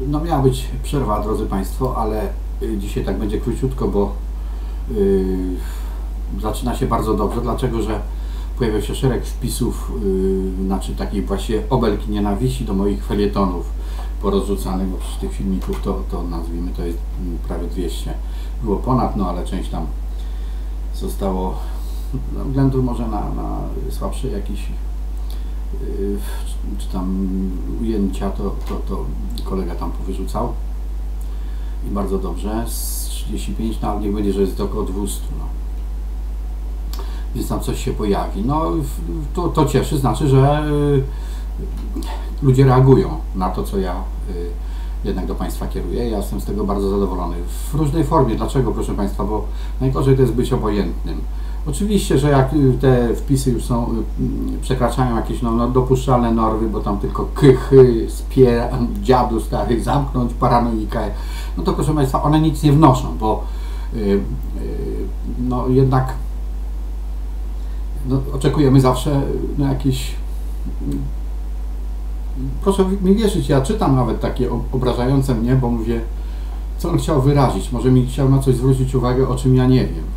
No miała być przerwa, drodzy Państwo, ale y, dzisiaj tak będzie króciutko, bo yy, zaczyna się bardzo dobrze, dlaczego, że pojawia się szereg wpisów, yy, znaczy takiej właśnie obelgi nienawiści do moich felietonów porozrzucanych, bo przecież tych filmików to, to nazwijmy, to jest mm, prawie 200. Było ponad, no ale część tam zostało ze względu może na, na słabszy jakiś czy tam ujęcia, to, to, to kolega tam powyrzucał i bardzo dobrze, z 35, no ale niech będzie, że jest około 200, no. więc tam coś się pojawi. No to, to cieszy, znaczy, że y, ludzie reagują na to, co ja y, jednak do Państwa kieruję. Ja jestem z tego bardzo zadowolony. W różnej formie. Dlaczego, proszę Państwa? Bo najgorzej to jest być obojętnym. Oczywiście, że jak y, te wpisy już są, y, przekraczają jakieś no, no, dopuszczalne normy, bo tam tylko kychy, spier, dziadu stary, zamknąć, paranoika, no to proszę Państwa, one nic nie wnoszą, bo yy, no jednak no, oczekujemy zawsze na jakieś proszę mi wierzyć, ja czytam nawet takie obrażające mnie, bo mówię, co on chciał wyrazić, może mi chciał na coś zwrócić uwagę, o czym ja nie wiem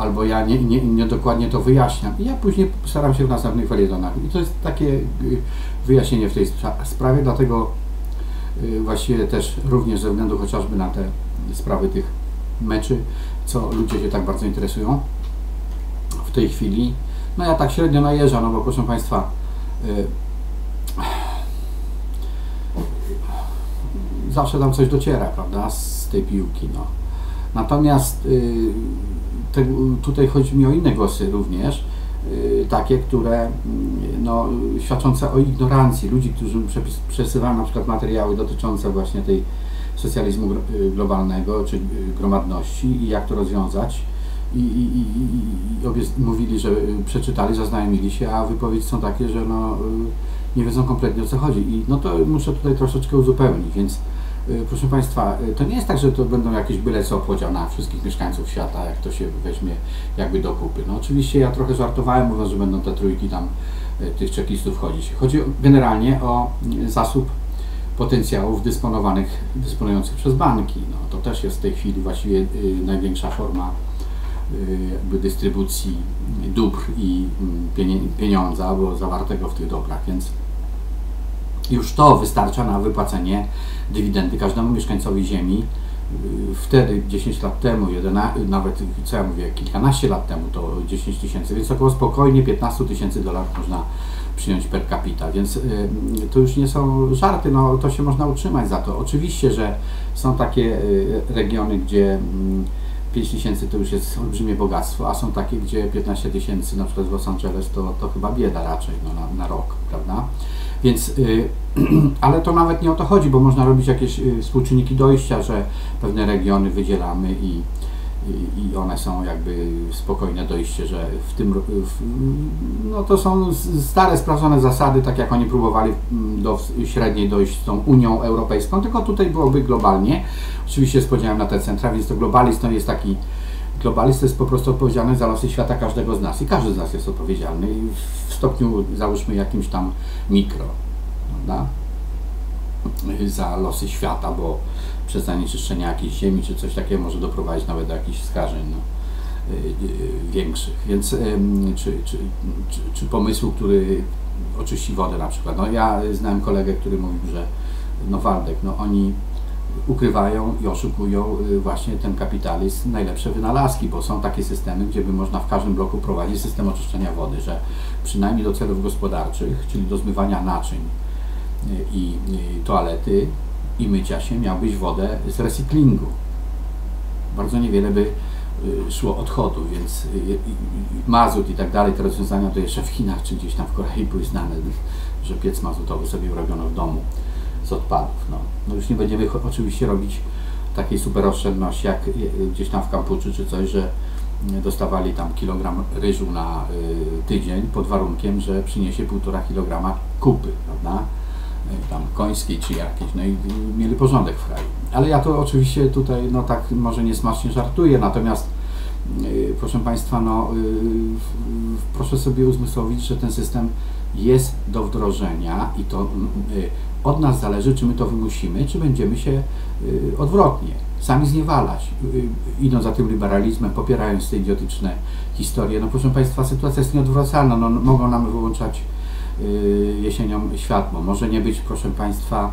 albo ja nie, nie, nie, dokładnie to wyjaśniam. I ja później staram się w następnych felietonach. I to jest takie y, wyjaśnienie w tej sprawie, dlatego y, właściwie też również ze względu chociażby na te sprawy tych meczy, co ludzie się tak bardzo interesują w tej chwili. No ja tak średnio najeżdżam, no bo proszę Państwa, y, zawsze tam coś dociera, prawda, z tej piłki, no. Natomiast te, tutaj chodzi mi o inne głosy również, y, takie, które mm, no, świadczące o ignorancji ludzi, którzy przesyłają na przykład materiały dotyczące właśnie tej socjalizmu y, globalnego czy y, gromadności i jak to rozwiązać. I, i, i, i obie mówili, że przeczytali, zaznajomili się, a wypowiedzi są takie, że no, nie wiedzą kompletnie o co chodzi. I no to muszę tutaj troszeczkę uzupełnić, więc Y, proszę Państwa, y, to nie jest tak, że to będą jakieś byle co podział na wszystkich mieszkańców świata, jak to się weźmie jakby do kupy. No oczywiście ja trochę żartowałem, mówiąc, że będą te trójki tam y, tych czekistów chodzić. Chodzi generalnie o zasób potencjałów dysponowanych, dysponujących przez banki. No, to też jest w tej chwili właściwie największa forma jakby dystrybucji dóbr i mm, pieniądza, bo zawartego w tych dobrach, więc już to wystarcza na wypłacenie dywidendy każdemu mieszkańcowi ziemi. Wtedy 10 lat temu, 11, nawet co ja mówię, kilkanaście lat temu to 10 tysięcy, więc około spokojnie 15 tysięcy dolarów można przyjąć per capita, więc y, to już nie są żarty, no to się można utrzymać za to. Oczywiście, że są takie y, regiony, gdzie 5 mm, tysięcy to już jest olbrzymie bogactwo, a są takie, gdzie 15 tysięcy, na przykład w Los Angeles, to, to chyba bieda raczej no, na, na rok, prawda? Więc, y, ale to nawet nie o to chodzi, bo można robić jakieś y, współczynniki dojścia, że pewne regiony wydzielamy i, i, one są jakby spokojne dojście, że w tym, w, no to są stare, sprawdzone zasady, tak jak oni próbowali mm, do średniej dojść z tą Unią Europejską, tylko tutaj byłoby globalnie, oczywiście z podziałem na te centra, więc to globalizm to jest taki globalizm jest po prostu odpowiedzialny za losy świata każdego z nas i każdy z nas jest odpowiedzialny w stopniu załóżmy jakimś tam mikro, prawda? Za losy świata, bo przez zanieczyszczenie jakiejś ziemi czy coś takiego może doprowadzić nawet do jakichś skażeń no, y, y, większych. Więc czy, czy, czy, czy pomysłu, który oczyści wodę na przykład. No ja znałem kolegę, który mówił, że no Waldek, no oni ukrywają i oszukują y, właśnie ten kapitalizm najlepsze wynalazki, bo są takie systemy, gdzie by można w każdym bloku prowadzić system oczyszczenia wody, że przynajmniej do celów gospodarczych, czyli do zmywania naczyń y, i toalety i mycia się miał być wodę z recyklingu. Bardzo niewiele by y, szło odchodu, więc mazut i tak dalej, te rozwiązania to jeszcze w Chinach czy gdzieś tam w Korei były znane, że piec mazutowy sobie robiono w domu z odpadów. No. no już nie będziemy oczywiście robić takiej super oszczędności jak gdzieś tam w Kampuczy czy coś, że dostawali tam kilogram ryżu na y, tydzień pod warunkiem, że przyniesie półtora kilograma kupy, prawda? Tam końskiej czy jakieś, no i, mieli porządek w kraju. Ale ja to oczywiście tutaj, no tak może niesmacznie żartuję, natomiast proszę Państwa, no proszę sobie uzmysłowić, że ten system jest do wdrożenia i to Od nas zależy, czy my to wymusimy, czy będziemy się odwrotnie sami zniewalać, idąc za tym liberalizmem, popierając te idiotyczne historie. No proszę Państwa, sytuacja jest nieodwracalna, no, mogą nam wyłączać jesienią światło, może nie być, proszę Państwa,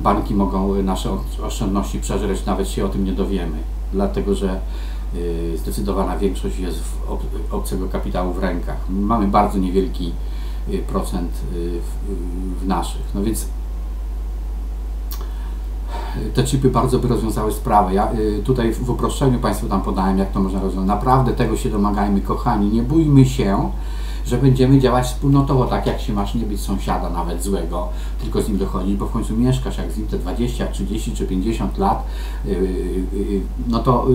banki mogą nasze oszczędności przeżreć, nawet się o tym nie dowiemy, dlatego że y, zdecydowana większość jest obcego kapitału w rękach. Mamy bardzo niewielki y, procent y, w naszych. No więc te chipy bardzo by rozwiązały sprawę. Ja tutaj w uproszczeniu Państwu tam podałem, jak to można rozwiązać. Naprawdę tego się domagajmy, kochani. Nie bójmy się że będziemy działać wspólnotowo, tak jak się masz nie być sąsiada nawet złego, tylko z nim dochodzić, bo w końcu mieszkasz jak z nim te 20, 30 czy 50 lat, yy, yy, no to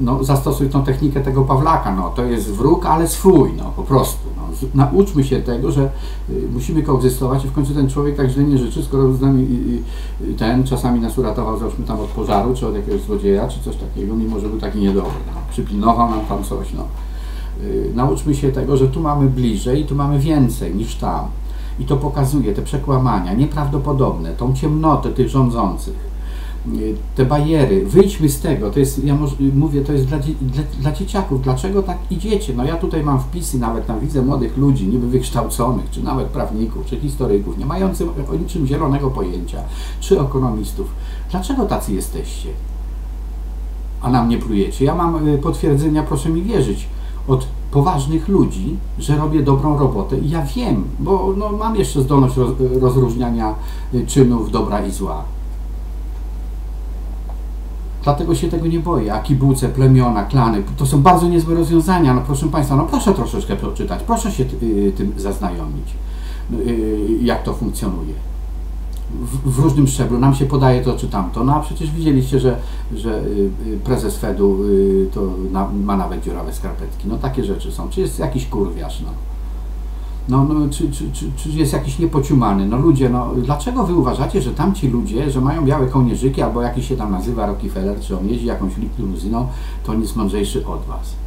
no, zastosuj tą technikę tego Pawlaka, no, to jest wróg, ale swój, no, po prostu. No. Nauczmy się tego, że y, musimy koegzystować i w końcu ten człowiek tak źle nie życzy, skoro z nami ten czasami nas uratował, załóżmy tam od pożaru, czy od jakiegoś złodzieja, czy coś takiego, mimo że był taki niedobry, no. przypilnował nam tam coś, no. Y, nauczmy się tego, że tu mamy bliżej i tu mamy więcej niż tam. I to pokazuje te przekłamania nieprawdopodobne, tą ciemnotę tych rządzących, te bariery. Wyjdźmy z tego. To jest, ja mówię, to jest dla, dla, dla dzieciaków. Dlaczego tak idziecie? No ja tutaj mam wpisy, nawet tam widzę młodych ludzi, niby wykształconych, czy nawet prawników, czy historyków, nie mających o niczym zielonego pojęcia, czy ekonomistów. Dlaczego tacy jesteście? A nam nie plujecie. Ja mam y, potwierdzenia, proszę mi wierzyć od poważnych ludzi, że robię dobrą robotę i ja wiem, bo no, mam jeszcze zdolność roz, rozróżniania y, czynów dobra i zła. Dlatego się tego nie boję. A kibuce, plemiona, klany, to są bardzo niezłe rozwiązania. No proszę Państwa, no proszę troszeczkę przeczytać, proszę się y, tym zaznajomić, y, jak to funkcjonuje w, w, różnym szczeblu. Nam się podaje to czy tamto. No a przecież widzieliście, że, że y, prezes Fedu to na, ma nawet dziurawe skarpetki. No takie rzeczy są. Czy jest jakiś kurwiarz, no. No, no czy, czy, czy, czy jest jakiś niepociumany? No ludzie, no dlaczego wy uważacie, że tamci ludzie, że mają białe kołnierzyki albo jakiś się tam nazywa Rockefeller, czy on jeździ jakąś limuzyną, to on jest mądrzejszy od was?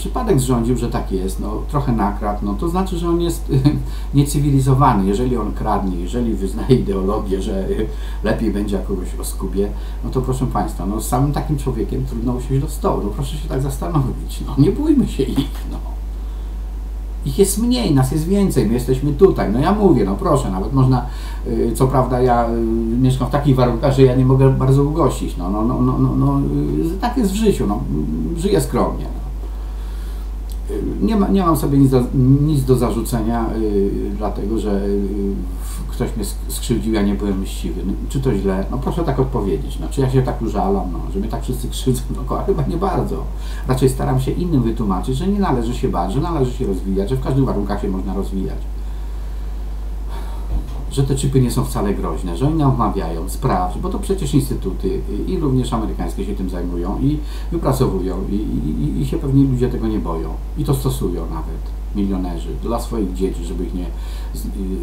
przypadek zrządził, że tak jest, no trochę nakradł, no to znaczy, że on jest niecywilizowany. Jeżeli on kradnie, jeżeli wyznaje ideologię, że lepiej będzie jak kogoś oskubie, no to proszę Państwa, no z samym takim człowiekiem trudno usiąść do stołu. No proszę się tak zastanowić, no nie bójmy się ich, no. Ich jest mniej, nas jest więcej, my jesteśmy tutaj. No ja mówię, no proszę, nawet można, y, co prawda ja y, mieszkam w takich warunkach, że ja nie mogę bardzo ugościć. No, no, no, no, no, no tak jest w życiu, no, żyję skromnie. No nie, ma, nie mam sobie nic do, nic do zarzucenia, yy, dlatego że yy, ktoś mnie skrzywdził, ja nie byłem mściwy. No, czy to źle? No proszę tak odpowiedzieć. No, czy ja się tak użalam, no, że mnie tak wszyscy krzywdzą? No chyba nie bardzo. Raczej staram się innym wytłumaczyć, że nie należy się bać, że należy się rozwijać, że w każdych warunkach się można rozwijać że te chipy nie są wcale groźne, że oni nam wmawiają, sprawdź, bo to przecież instytuty i również amerykańskie się tym zajmują i wypracowują i, i, i się pewnie ludzie tego nie boją i to stosują nawet milionerzy dla swoich dzieci, żeby ich nie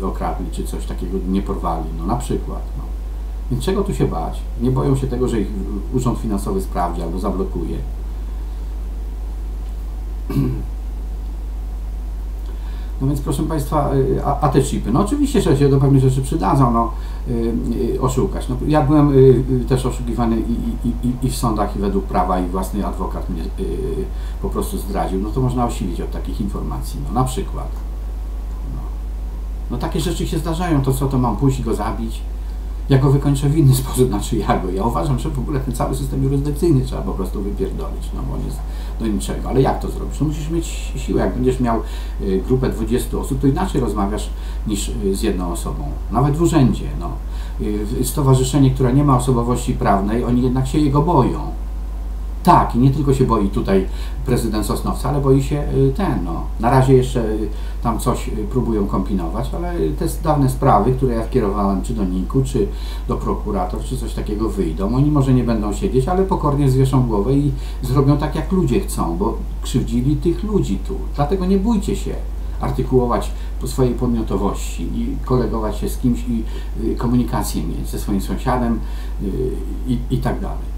y, okradli czy coś takiego nie porwali, no na przykład. No. Więc czego tu się bać? Nie boją się tego, że ich urząd finansowy sprawdzi albo zablokuje. No więc proszę Państwa, y, a, a te chipy, no oczywiście, że się do pewnych rzeczy przydadzą, no, y, y, oszukać. No, ja byłem też oszukiwany i, i, i, w sądach, i według prawa, i własny adwokat mnie po prostu zdradził. No to można osilić od takich informacji, no na przykład. No, no takie rzeczy się zdarzają, to co, to mam pójść i go zabić? Ja go wykończę w inny sposób, znaczy ja go. Ja uważam, że w ogóle ten cały system jurysdykcyjny trzeba po prostu wypierdolić, no bo on jest do niczego. Ale jak to zrobisz? No musisz mieć siłę. Jak będziesz miał y, grupę 20 osób, to inaczej rozmawiasz niż y, z jedną osobą. Nawet w urzędzie. No. Y, stowarzyszenie, które nie ma osobowości prawnej, oni jednak się jego boją. Tak, i nie tylko się boi tutaj prezydent Sosnowca, ale boi się y, ten, no. Na razie jeszcze y, tam coś y, próbują kombinować, ale te dawne sprawy, które ja kierowałem czy do NIK-u, czy do prokurator, czy coś takiego wyjdą. Oni może nie będą siedzieć, ale pokornie zwieszą głowę i zrobią tak, jak ludzie chcą, bo krzywdzili tych ludzi tu. Dlatego nie bójcie się artykułować po swojej podmiotowości i kolegować się z kimś i komunikację mieć ze swoim sąsiadem i, i tak dalej.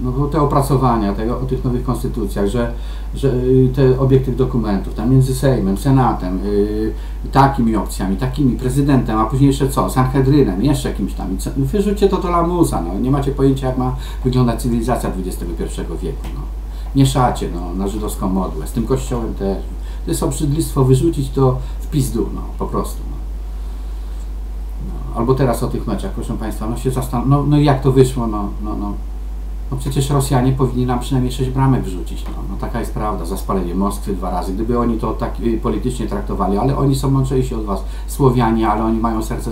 No bo te opracowania tego, o tych nowych konstytucjach, że, że y, te obiekty dokumentów, tam między Sejmem, Senatem, yy, takimi opcjami, takimi, prezydentem, a później jeszcze co, Sanhedrynem, jeszcze kimś tam. No wyrzućcie to do lamusa, no. nie macie pojęcia jak ma wyglądać cywilizacja XXI wieku. No. Mieszacie no, na żydowską modłę, z tym kościołem też. To jest obrzydlistwo, wyrzucić to w pizdu, no, po prostu. No. No, albo teraz o tych meczach, proszę Państwa, no się zastan- no, no jak to wyszło, no, no, no. No przecież Rosjanie powinni nam przynajmniej sześć bramek wrzucić. No, no taka jest prawda, za spalenie Moskwy dwa razy. Gdyby oni to tak y, politycznie traktowali, ale oni są mądrzejsi od was. Słowianie, ale oni mają serce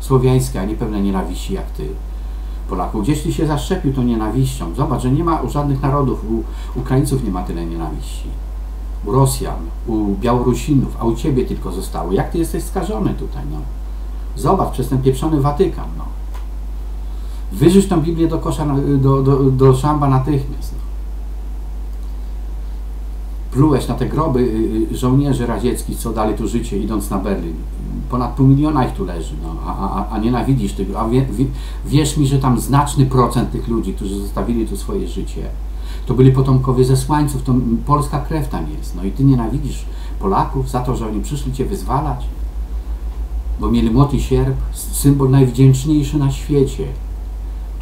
słowiańskie, a nie pełne nienawiści jak ty. Polaków. Gdzieś ty się zaszczepił tą nienawiścią. Zobacz, że nie ma u żadnych narodów, u Ukraińców nie ma tyle nienawiści. U Rosjan, u Białorusinów, a u ciebie tylko zostało. Jak ty jesteś skażony tutaj, no? Zobacz, przez ten pieprzony Watykan, no. Wyrzuć tą Biblię do kosza, do, do, do szamba natychmiast. Plułeś na te groby y, y, żołnierzy radzieckich, co dali tu życie, idąc na Berlin. Ponad pół miliona ich tu leży, no, a, a, a nienawidzisz tego. A wie, wie, wierz mi, że tam znaczny procent tych ludzi, którzy zostawili tu swoje życie, to byli potomkowie zesłańców, to polska krew tam jest. No i ty nienawidzisz Polaków za to, że oni przyszli cię wyzwalać, bo mieli młot sierp, symbol najwdzięczniejszy na świecie,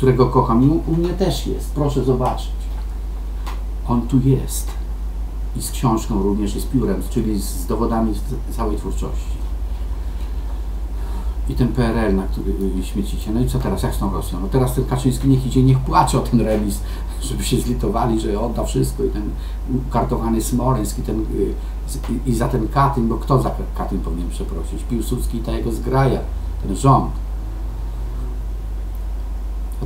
którego kocham. I u, mnie też jest, proszę zobaczyć. On tu jest. I z książką również, i z piórem, czyli z dowodami całej twórczości. I ten PRL, na który śmiecicie. No i co teraz, jak z tą Rosją? No teraz ten Kaczyński niech idzie, niech płacze o ten remis, żeby się zlitowali, że odda wszystko i ten ukartowany Smoleńsk i, ten, i, i za ten Katyn, bo kto za Katyn powinien przeprosić? Piłsudski i ta jego zgraja, ten rząd.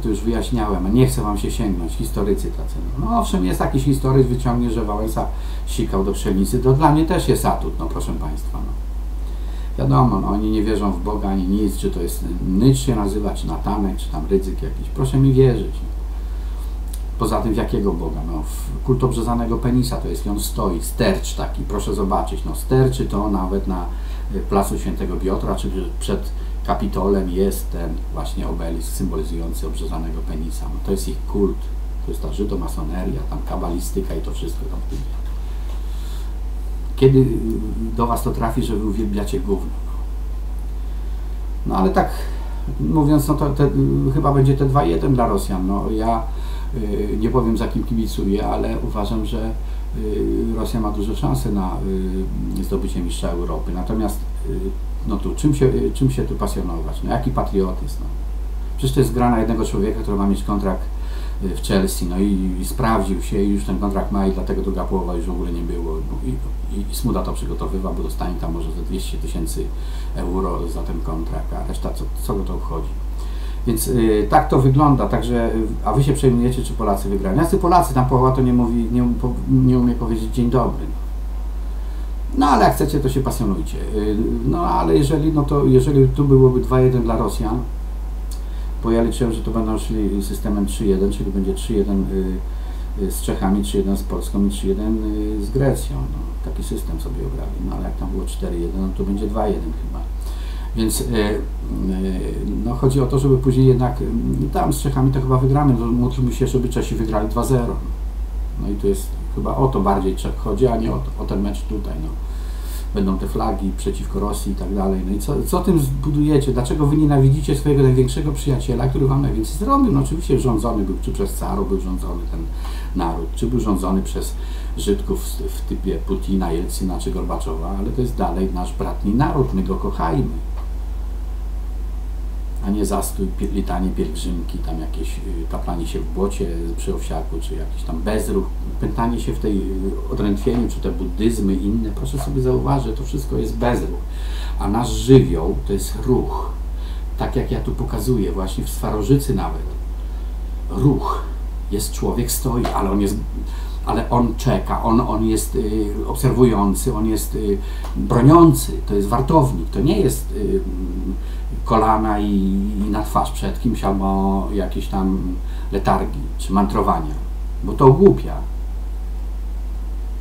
To już wyjaśniałem, nie chcę Wam się sięgnąć, historycy tacy. No owszem, jest jakiś historyk, wyciągnie, że Wałęsa sikał do pszenicy, to dla mnie też jest atut, no proszę Państwa. No. Wiadomo, no, oni nie wierzą w Boga ani nic, czy to jest Nycz się nazywa, czy Natanek, czy tam Rydzyk jakiś. Proszę mi wierzyć. Poza tym w jakiego Boga? No, w kult obrzezanego penisa to jest, on stoi, stercz taki, proszę zobaczyć. No, sterczy to nawet na y, placu Świętego Piotra, czy przed Kapitolem jest ten właśnie obelisk symbolizujący obrzezanego penisa. No, to jest ich kult, to jest ta żydomasoneria, tam kabalistyka i to wszystko tam Kiedy do Was to trafi, że Wy uwielbiacie gówno? No ale tak mówiąc, no to te, chyba będzie te 2-1 dla Rosjan. No, ja y, nie powiem za kim kibicuję, ale uważam, że y, Rosja ma duże szanse na y, zdobycie mistrza Europy. Natomiast y, no tu, czym się, czym się tu pasjonować? No jaki patriotyzm? No? Przecież to jest gra na jednego człowieka, który ma mieć kontrakt y, w Chelsea, no i, i sprawdził się i już ten kontrakt ma i dlatego druga połowa już w ogóle nie było. I, i, i Smuda to przygotowywał, bo dostanie tam może ze 200 tysięcy euro za ten kontrakt, a reszta co, co go to obchodzi? Więc y, tak to wygląda, także, y, a wy się przejmujecie, czy Polacy wygrają. Jacy Polacy, tam połowa to nie mówi, nie, nie umie powiedzieć dzień dobry. No ale jak chcecie, to się pasjonujcie. Y, no ale jeżeli, no to jeżeli tu byłoby 2-1 dla Rosjan, bo ja liczyłem, że to będą szli systemem 3-1, czyli będzie 3-1 y, y, z Czechami, 3-1 z Polską i 3-1 z Grecją. No, taki system sobie obrali. No ale jak tam było 4-1, no to będzie 2-1 chyba. Więc no, chodzi o to, żeby później jednak tam z Czechami to chyba wygramy. No, módlmy się, żeby Czesi wygrali 2-0. No i to jest chyba o to bardziej chodzi, a nie o, o ten mecz tutaj. No. Będą te flagi przeciwko Rosji i tak dalej. No i co, co tym zbudujecie? Dlaczego wy nienawidzicie swojego największego przyjaciela, który wam najwięcej zrobił? No oczywiście rządzony był, czy przez caru był rządzony ten naród, czy był rządzony przez Żydków w typie Putina, Jelcyna czy Gorbaczowa, ale to jest dalej nasz bratni naród, my go kochajmy a nie zastój, litanie pielgrzymki, tam jakieś y, taplanie się w błocie przy owsiaku, czy jakiś tam bezruch, pętanie się w tej y, odrętwieniu, czy te buddyzmy inne, proszę sobie zauważyć, to wszystko jest bezruch. A nasz żywioł to jest ruch. Tak jak ja tu pokazuję, właśnie w Swarożycy nawet. Ruch. Jest człowiek, stoi, ale on jest ale on czeka, on, on jest y, obserwujący, on jest y, broniący, to jest wartownik, to nie jest y, kolana i, i na twarz przed kimś albo jakieś tam letargi czy mantrowania, bo to głupia.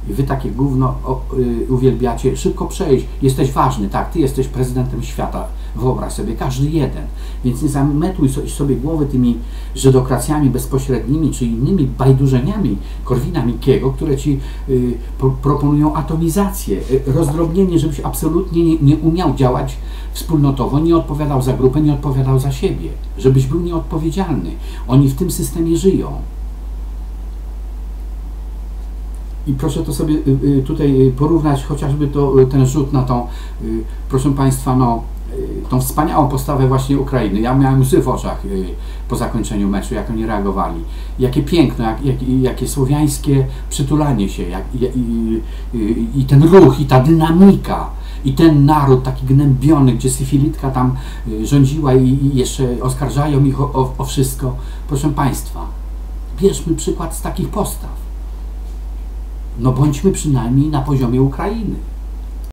Wy takie gówno y, uwielbiacie, szybko przejść, jesteś ważny, tak, ty jesteś prezydentem świata, wyobraź sobie, każdy jeden, więc nie zametuj sobie głowy tymi żydokracjami bezpośrednimi, czy innymi bajdurzeniami Korwina Mikiego, które ci y, pro, proponują atomizację, y, rozdrobnienie, żebyś absolutnie nie, nie umiał działać wspólnotowo, nie odpowiadał za grupę, nie odpowiadał za siebie, żebyś był nieodpowiedzialny. Oni w tym systemie żyją. I proszę to sobie y, y, tutaj porównać, chociażby to, y, ten rzut na tą, proszę Państwa, no, tą wspaniałą postawę właśnie Ukrainy. Ja miałem łzy w oczach po zakończeniu meczu, jak oni reagowali. Jakie piękno, jak, jak, jakie słowiańskie przytulanie się, jak, i, i, i, ten ruch, i ta dynamika, i ten naród taki gnębiony, gdzie syfilitka tam rządziła i, i jeszcze oskarżają ich o, o, o wszystko. Proszę Państwa, bierzmy przykład z takich postaw no bądźmy przynajmniej na poziomie Ukrainy.